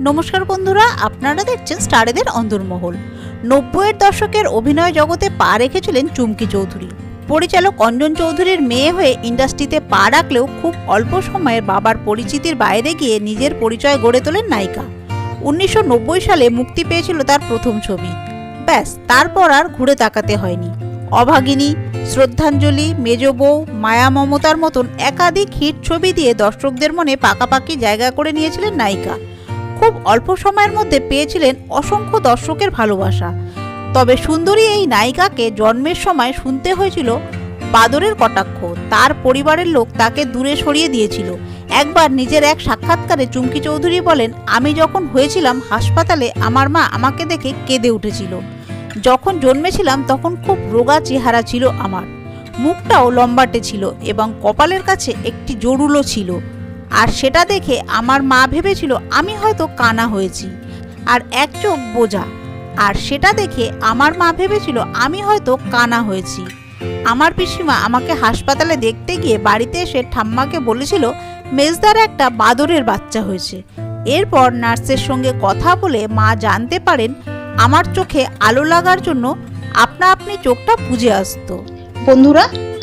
নমস্কার বন্ধুরা, আপনারা দেখছেন স্টারেদের অন্দরমহল। নব্বইয়ের দশকের অভিনয় জগতে পা রেখেছিলেন চুমকি চৌধুরী। পরিচালক অঞ্জন চৌধুরীর মেয়ে হয়ে ইন্ডাস্ট্রিতে পা রাখলেও খুব অল্প সময়ে বাবার পরিচিতির বাইরে গিয়ে নিজের পরিচয় গড়ে তোলেন নায়িকা। উনিশশো নব্বই সালে মুক্তি পেয়েছিল তার প্রথম ছবি। ব্যাস, তারপর আর ঘুরে তাকাতে হয়নি। অভাগিনী, শ্রদ্ধাঞ্জলি, মেজ বউ, মায়া মমতার মতন একাধিক হিট ছবি দিয়ে দর্শকদের মনে পাকাপাকি জায়গা করে নিয়েছিলেন নায়িকা। খুব অল্প সময়ের মধ্যে পেয়েছিলেন অসংখ্য দর্শকের ভালোবাসা। তবে সুন্দরী এই নায়িকাকে জন্মের সময় শুনতে হয়েছিল বাদরের কটাক্ষ। তার পরিবারের লোক তাকে দূরে সরিয়ে দিয়েছিল। একবার নিজের এক সাক্ষাৎকারে চুমকি চৌধুরী বলেন, আমি যখন হয়েছিলাম হাসপাতালে, আমার মা আমাকে দেখে কেঁদে উঠেছিল। যখন জন্মেছিলাম, তখন খুব রোগা চেহারা ছিল আমার। মুখটাও লম্বাটে ছিল এবং কপালের কাছে একটি জরুলো ছিল। আর সেটা দেখে আমার মা ভেবেছিল আমি হয়তো কানা হয়েছি আর এক চোখ বোঝা। আর সেটা দেখে আমার মা ভেবেছিল আমি হয়তো কানা হয়েছি। আমার পিসিমা আমাকে হাসপাতালে দেখতে গিয়ে বাড়িতে এসে ঠাম্মাকে বলেছিল, মেজদার একটা বাদরের বাচ্চা হয়েছে। এরপর নার্সের সঙ্গে কথা বলে মা জানতে পারেন আমার চোখে আলো লাগার জন্য আপনা আপনি চোখটা বুঝে আসতো। বন্ধুরা